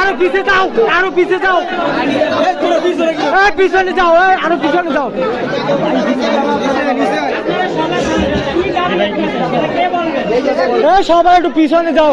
আরও পিছে যাও আরও পিছে যাও। পিছনে যাও আরও পিছনে যাও। সবাই একটু পিছনে যাও।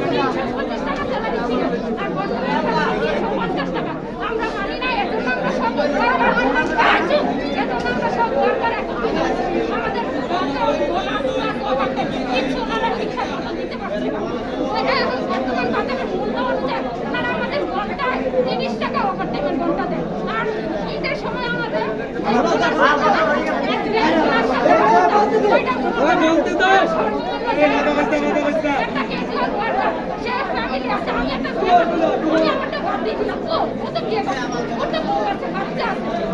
ও তো বিয়ে করছে ওর তো বউ আছে বাচ্চা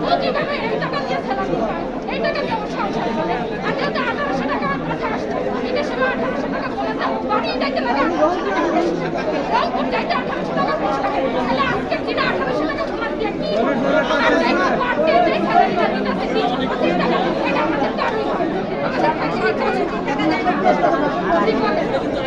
ও কীভাবে Thank you.